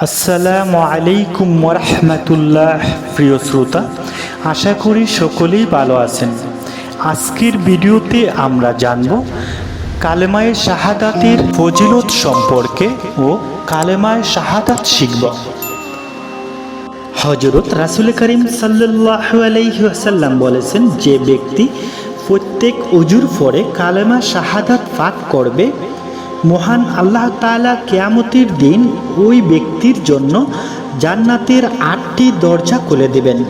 আসসালামু আলাইকুম ওরহমতুল্লাহ প্রিয় শ্রোতা। আশা করি সকলেই ভালো আছেন। আজকের ভিডিওতে আমরা জানব কালেমায়ে শাহাদাতের ফজিলত সম্পর্কে ও কালেমায়ে শাহাদাত শিখব। হজরত রাসুল করিম সাল্লাহ আলাইসাল্লাম বলেছেন, যে ব্যক্তি প্রত্যেক অজুর পরে কালেমা শাহাদাত পাঠ করবে মহান আল্লাহ তাআলা কেয়ামতির দিন ওই ব্যক্তির জন্য জান্নাতের আটটি দরজা খুলে দেবেন।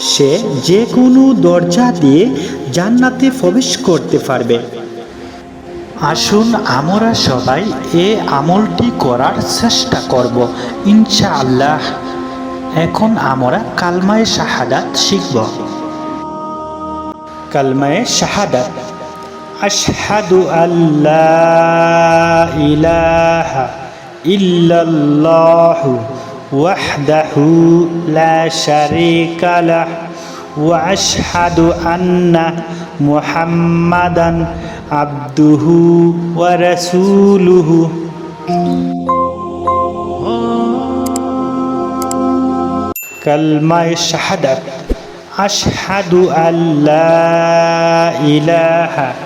সে যে কোনো দরজা দিয়ে জান্নাতে প্রবেশ করতে পারবে। আসুন আমরা সবাই এ আমলটি করার চেষ্টা করব, ইনশাআল্লাহ। এখন আমরা কালমায় শাহাদাত শিখব। কালমায় শাহাদাত। أشهد أن لا إله إلا الله وحده لا شريك له وأشهد أن محمدا عبده ورسوله. كلمة شهادة أشهد أن لا إله إلا